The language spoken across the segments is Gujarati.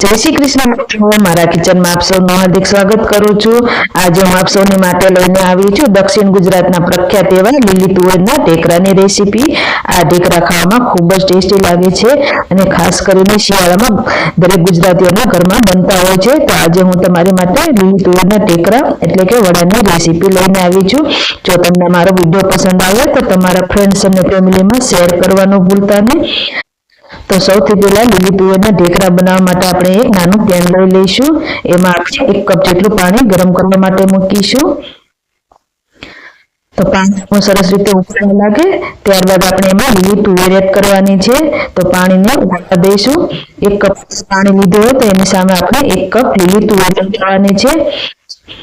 જય શ્રી કૃષ્ણ મિત્રો, મારા કિચનમાં આપ સૌનું હાર્દિક સ્વાગત કરું છું. આજે હું આપ સૌની માટે લઈને આવી છું દક્ષિણ ગુજરાતના પ્રખ્યાત એવા લીલી તુવેરના ઢેકરાની રેસીપી. આ ઢેકરા ખાવામાં ખૂબ જ ટેસ્ટી લાગે છે અને ખાસ કરીને શિયાળામાં દરેક ગુજરાતીઓના ઘરમાં બનતા હોય છે. તો આજે હું તમારી માટે લીલી તુવેરના ઢેકરા એટલે કે વડાની રેસીપી લઈને આવી છું. જો તમને મારો વીડિયો પસંદ આવે તો તમારા ફ્રેન્ડ્સ અને ફેમિલીમાં શેર કરવાનું ભૂલતા નહીં. તો સૌથી પહેલા લીલી તુવેરના ઢેકરા બનાવવા માટે આપણે એક નાનું પેન લઈ લઈશું. એમાં આપણે એક કપ જેટલું પાણી ગરમ કરવા માટે મૂકીશું. તો પાણી સરસ રીતે ઉકળવા લાગે. ત્યારબાદ આપણે એમાં લીલી તુવેર એડ કરવાની છે. તો પાણીને ઉકળવા દઈશું. એક કપ પાણી લીધું હોય તો એની સામે આપણે એક કપ લીલી તુવેર એડ કરવાની છે.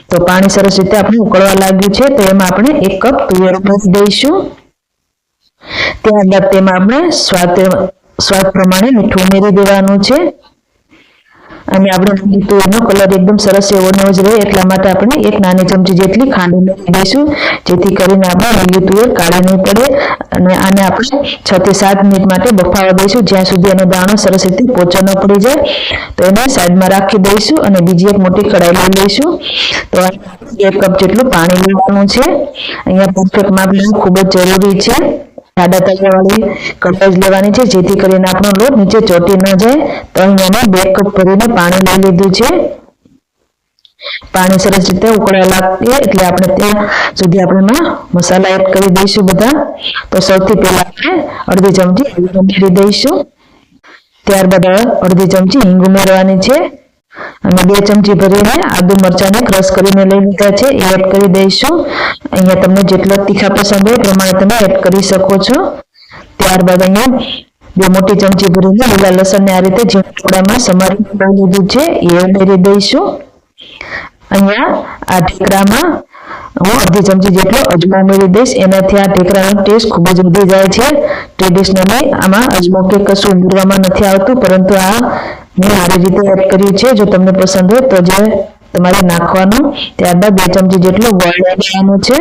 તો પાણી સરસ રીતે આપણે ઉકળવા લાગ્યું છે. તો એમાં આપણે એક કપ તુવેર ઉમેરી દઈશું. ત્યારબાદ તેમાં આપણે સ્વાદ સ્વાદ પ્રમાણે મીઠું ઉમેરી દેવાનું છે. અને આપણે તુવેરનો કલર એકદમ સરસ એવો ન જ રહે એટલા માટે આપણે એક નાની ચમચી જેટલી ખાંડ ઉમેરી દઈશું. જેથી કરીને આપણે તુવેર કાળી નહીં પડે અને આને આપણે છ થી સાત મિનિટ માટે બફાવા દઈશું. જ્યાં સુધી એનો દાણો સરસ રીતે પોચો ન પડી જાય. તો એને સાઈડમાં રાખી દઈશું અને બીજી એક મોટી કડાઈ લઈ લઈશું. તો એક કપ જેટલું પાણી લેવાનું છે. અહીંયા પરફેક્ટ માપ લેવું ખૂબ જ જરૂરી છે. જાડા તળિયાવાળી કઢાઈ લેવાની છે, જેથી કરીને આપણો લોટ નીચે ચોટી ન જાય. તો અહીંયા બે કપ ભરીને પાણી લઈ લીધું છે. પાણી સરસ રીતે ઉકળવા એટલે આપણે ત્યાં સુધી આપણે મસાલા એડ કરી દઈશું બધા. તો સૌથી પહેલા આપણે અડધી ચમચી ઉમેરી દઈશું. ત્યારબાદ અડધી ચમચી હિંગ ઉમેરવાની છે. અને બે ચમચી ભરીને આદુ મરચાંને ક્રશ કરીને લઈ લીધા છે. એડ કરી દઈશું. અહીંયા તમને જેટલો તીખા પસંદ હોય પ્રમાણે તમે એડ કરી શકો છો. ત્યારબાદ અહીંયા બે મોટી ચમચી ભરીને લીલા લસણને આ રીતે જે ટુકડામાં સમારી લીધું છે. એ ઉમેરી દઈશું. અહીંયા આ ઢેકરામાં હું અડધી ચમચી જેટલો અજમો ઉમેરી દઈશ. એનાથી આ ઢેકરાનો ટેસ્ટ ખૂબ જ વધી જાય છે. ટ્રેડિશનલી આમાં અજમો કે કશું ઉમેરવામાં નથી આવતું, પરંતુ આ મેં આવી રીતે એડ કર્યું છે. જો તમને પસંદ હોય તો જે તમારે નાખવાનું. ત્યારબાદ બે ચમચી જેટલો ગોળ લેવાનો છે.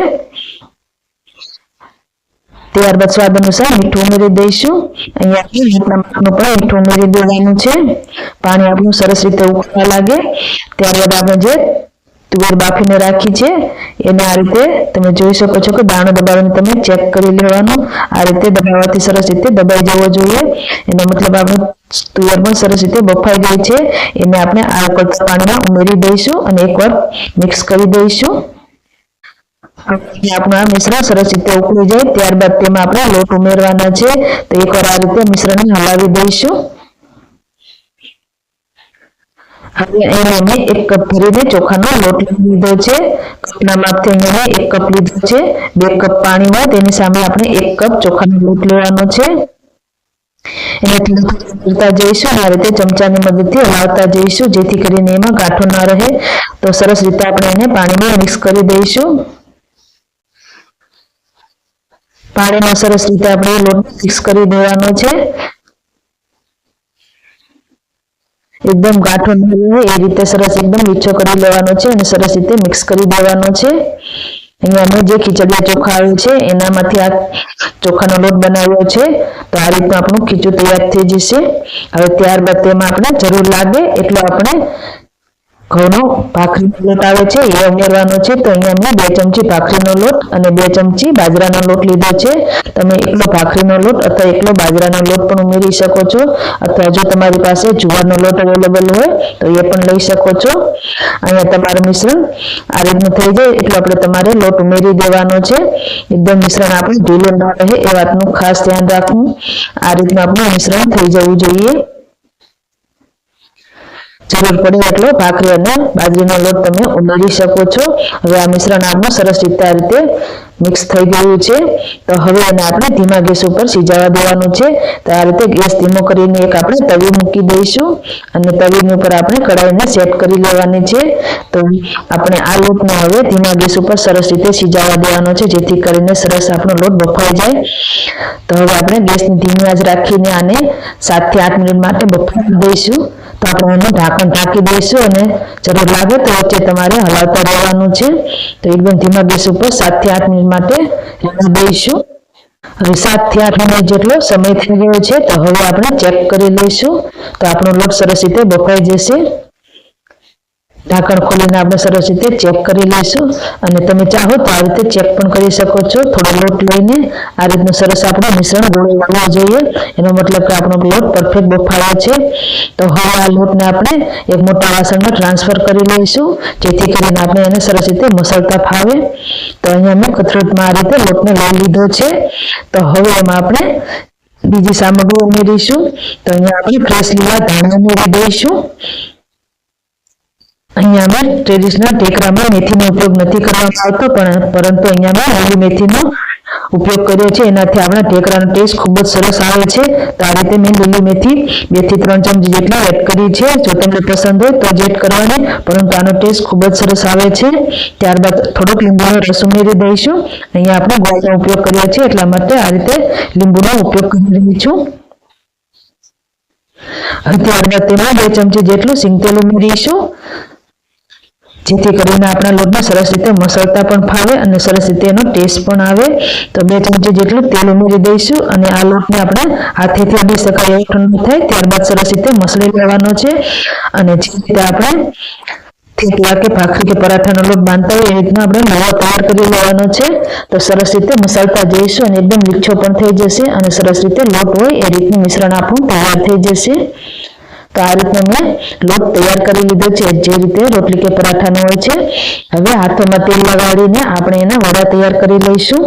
ત્યારબાદ સ્વાદ અનુસાર મીઠું ઉમેરી દઈશું. અહીંયા મીઠના માપનું પણ મીઠું ઉમેરી દેવાનું છે. પાણી આપણું સરસ રીતે ઉકળવા લાગે. ત્યારબાદ આપણે જે તુવેર બાફીને રાખી છે. એને આ રીતે તમે જોઈ શકો છો કે દાણો દબાવીને તમે ચેક કરી લેવાનું. આ રીતે દબાવવાથી સરસ રીતે દબાઈ જવો જોઈએ. એનો મતલબ આપણું તુવેર પણ સરસ રીતે બફાઈ ગઈ છે. એને આપણે આ વખત પાણીમાં ઉમેરી દઈશું અને એકવાર મિક્સ કરી દઈશું. આપણું આ મિશ્રણ સરસ રીતે ઉકળી જાય. ત્યારબાદ તેમાં આપણે લોટ ઉમેરવાના છે. તો એકવાર આ રીતે મિશ્રણને હલાવી દઈશું. હવે અહીંયા મેં એક કપ ભરીને ચોખાનો લોટ લીધો છે. કપના માપથી અહીંયા એક કપ લીધો છે. બે કપ પાણી તેની સામે આપણે એક કપ ચોખાનો લોટ લેવાનો છે. એને મદદથી હલાવતા જઈશું, જેથી કરીને એમાં ગાંઠો ન રહે. તો સરસ રીતે આપણે એને પાણીમાં મિક્સ કરી દઈશું. પાણીમાં સરસ રીતે આપણે લોટ મિક્સ કરી દેવાનો છે. એકદમ ગાંઠો ન રહે, એ રીતે સરસ એકદમ લીચો કરી લેવાનો છે અને સરસ રીતે મિક્સ કરી દેવાનો છે. અહીંયા અમે જે ખીચડિયા ચોખા આવ્યું છે, એનામાંથી આ ચોખાનો લોટ બનાવ્યો છે. તો આ રીતનું આપણું ખીચું તૈયાર થઈ જશે. હવે ત્યારબાદ તેમાં આપણે જરૂર લાગે એટલો આપણે ઘઉંનો ભાખરીનો લોટ આવે છે, એ ઉમેરવાનો છે. તો અહીંયા મેં બે ચમચી ભાખરીનો લોટ અને બે ચમચી બાજરાનો લોટ લીધો છે. તમે એકલો ભાખરીનો લોટ અથવા એકલો બાજરાનો લોટ પણ ઉમેરી શકો છો. અથવા જો તમારી પાસે જુવારનો લોટ અવેલેબલ હોય, તો એ પણ લઈ શકો છો. અહીંયા તમારું મિશ્રણ આ રીતનું થઈ જાય, એટલે આપણે તમારે લોટ ઉમેરી દેવાનો છે. એકદમ મિશ્રણ આપણે ઢીલું ન રહે, એ વાતનું ખાસ ધ્યાન રાખવું. આ રીતનું આપણું મિશ્રણ થઈ જવું જોઈએ. જરૂર પડે એટલો ભાખરી અને બાજરીનો લોટ તમે ઉમેરી શકો છો. હવે આ મિશ્રણ આપણું સરસ રીતે મિક્સ થઈ ગયું છે. તો હવે એને આપણે ધીમા ગેસ ઉપર સિજાવા દેવાનું છે. તો આ રીતે ગેસ ધીમો કરીને એક આપણે તવી મૂકી દઈશું. અને તવીની ઉપર આપણે કઢાઈને સેટ કરી લેવાની છે. તો આપણે આ લોટને હવે ધીમા ગેસ ઉપર સરસ રીતે સિજાવા દેવાનો છે, જેથી કરીને સરસ આપણો લોટ બફાઈ જાય. તો હવે આપણે ગેસની ધીમી આજ રાખીને આને સાતથી આઠ મિનિટ માટે બફાવી દઈશું. તો આપણે એને ઢાંકણ ઢાંકી દઈશું અને જરૂર લાગે તો વચ્ચે તમારે હલાવતા રહેવાનું છે. તો એકદમ ધીમા ગેસ ઉપર સાતથી આઠ મિનિટ માટે દઈશું. હવે સાતથી આઠ મિનિટ જેટલો સમય થઈ ગયો છે તો હવે આપણે ચેક કરી લઈશું. તો આપણો લોટ સરસ રીતે બફાઈ જશે. ઢાંકણ ખોલીને આપણે સરસ રીતે ચેક કરી લઈશું. અને તમે ચાહો તો આ રીતે ચેક પણ કરી શકો છો. થોડો લોટ લઈને આ રીતનું સરસ આપણું મિશ્રણ ગોળવવું જોઈએ. એનો મતલબ કે આપણો લોટ પરફેક્ટ બફાયો છે. તો હવે આ લોટને આપણે એક મોટા વાસણમાં ટ્રાન્સફર કરી લઈશું. જેથી કરીને આપણે એને સરસ રીતે મસળતા ફાવે. તો અહીંયા મેં કથરોટમાં આ રીતે લોટને લઈ લીધો છે. તો હવે એમાં આપણે બીજી સામગ્રી ઉમેરીશું. તો અહીંયા આપણે ફ્રેશ લીલા ધાણા ઉમેરી દઈશું. અહીંયા અમે ટ્રેડિશનલ ટેકરામાં મેથીનો ઉપયોગ નથી કરવામાં આવતો, પણ પરંતુ અહીંયા મેં હળી મેથીનો ઉપયોગ કર્યો છે. એનાથી આપણા ટેકરાનો ટેસ્ટ ખૂબ જ સરસ આવે છે. તો આ રીતે મેં લીલી મેથી બેથી ત્રણ ચમચી જેટલા એડ કરી છે. જો તમને પસંદ હોય તો એડ કરવાની, પરંતુ આનો ટેસ્ટ ખૂબ જ સરસ આવે છે. ત્યારબાદ થોડોક લીંબુનો રસ ઉમેરી દઈશું. અહીંયા આપણે ગોળનો ઉપયોગ કર્યો છે, એટલા માટે આ રીતે લીંબુનો ઉપયોગ કરી રહી છું. ત્યારબાદ તેમાં બે ચમચી જેટલું સિંગતેલ ઉમેરીશું. જેથી કરીને આપણા લોટને સરસ રીતે મસળતા પણ ફાવે અને સરસ રીતે એનો ટેસ્ટ પણ આવે. તો બે ચમચી જેટલું તેલ ઉમેરી દઈશું અને આ લોટને આપણે હાથેથી અડી શકાય એવો ઠંડુ થાય, ત્યારબાદ સરસ રીતે મસળી લેવાનો છે. અને જે રીતે આપણે થેપલા કે ભાખરી કે પરાઠાનો લોટ બાંધતા હોય એ રીતના આપણે નવો તૈયાર કરી લેવાનો છે. તો સરસ રીતે મસાલતા જઈશું અને એકદમ લીછો પણ થઈ જશે અને સરસ રીતે લોટ હોય એ રીતનું મિશ્રણ આપણું તૈયાર થઈ જશે. તો આ રીતે મેં લોટ તૈયાર કરી લીધો છે. જે રીતે રોટલી કે પરાઠાનો હોય છે. હવે હાથોમાં તેલ લગાડીને આપણે એના વડા તૈયાર કરી લઈશું.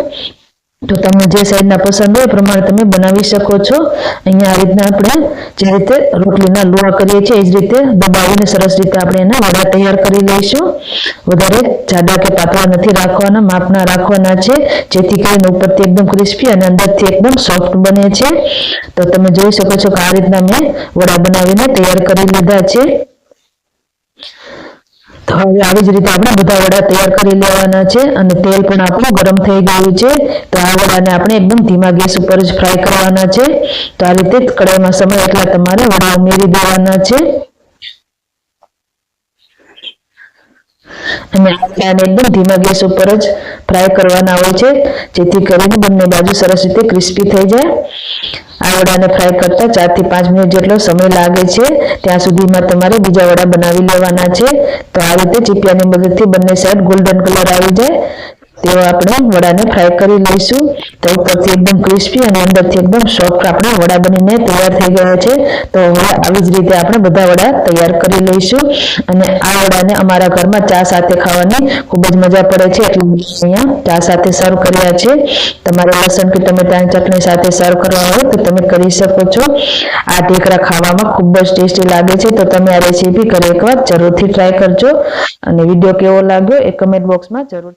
તો તમને જે સાઈઝના પસંદ હોય પ્રમાણે તમે બનાવી શકો છો. અહીંયા આ રીતના આપણે જે રીતે રોટલીના લોહા કરીએ છીએ, એ જ રીતે દબાવીને સરસ રીતે આપણે એના વડા તૈયાર કરી લઈશું. વધારે જાડા કે પાતળા નથી રાખવાના, માપના રાખવાના છે. જેથી કરીને ઉપરથી એકદમ ક્રિસ્પી અને અંદરથી એકદમ સોફ્ટ બને છે. તો તમે જોઈ શકો છો કે આ રીતના મેં વડા બનાવીને તૈયાર કરી લીધા છે. તો હવે આવી જ રીતે આપણે બધા વડા તૈયાર કરી લેવાના છે અને તેલ પણ આપણું ગરમ થઈ ગયું છે. તો આ વડાને આપણે એકદમ ધીમા ગેસ ઉપર જ ફ્રાય કરવાના છે. તો આ રીતે કડાઈમાં સમય એટલા તમારે વડા ઉમેરી દેવાના છે. અને વડાને એકદમ ધીમા ગેસ ઉપર જ ફ્રાય કરવાના હોય છે, જેથી કરીને બંને બાજુ સરસ રીતે ક્રિસ્પી થઈ જાય. આ વડાને ફ્રાય કરતા ચારથી પાંચ મિનિટ જેટલો સમય લાગે છે, ત્યાં સુધીમાં તમારે બીજા વડા બનાવી લેવાના છે. તો આ રીતે ચીપિયાની મદદથી બંને સાઈડ ગોલ્ડન કલર આવી જાય. તેઓ આપણે વડાને ફ્રાય કરી લઈશું. તો ઉપરથી એકદમ ક્રિસ્પી અને અંદરથી એકદમ સોફ્ટ આપણા વડા બનીને તૈયાર થઈ ગયા છે. તો હવે આવી જ રીતે આપણે બધા વડા તૈયાર કરી લઈશું. અને આ વડાને અમારા ઘરમાં ચા સાથે ખાવાની ખૂબ જ મજા પડે છે. એટલે અહીંયા ચા સાથે સર્વ કર્યા છે. તમારે લસણ કે ટમેટાની ચટણી સાથે સર્વ કરવા હોય તો તમે કરી શકો છો. આ ઢેકરા ખાવામાં ખૂબ જ ટેસ્ટી લાગે છે. તો તમે આ રેસીપી ઘરે એકવાર જરૂરથી ટ્રાય કરજો. અને વીડિયો કેવો લાગ્યો એ કમેન્ટ બોક્સમાં જરૂર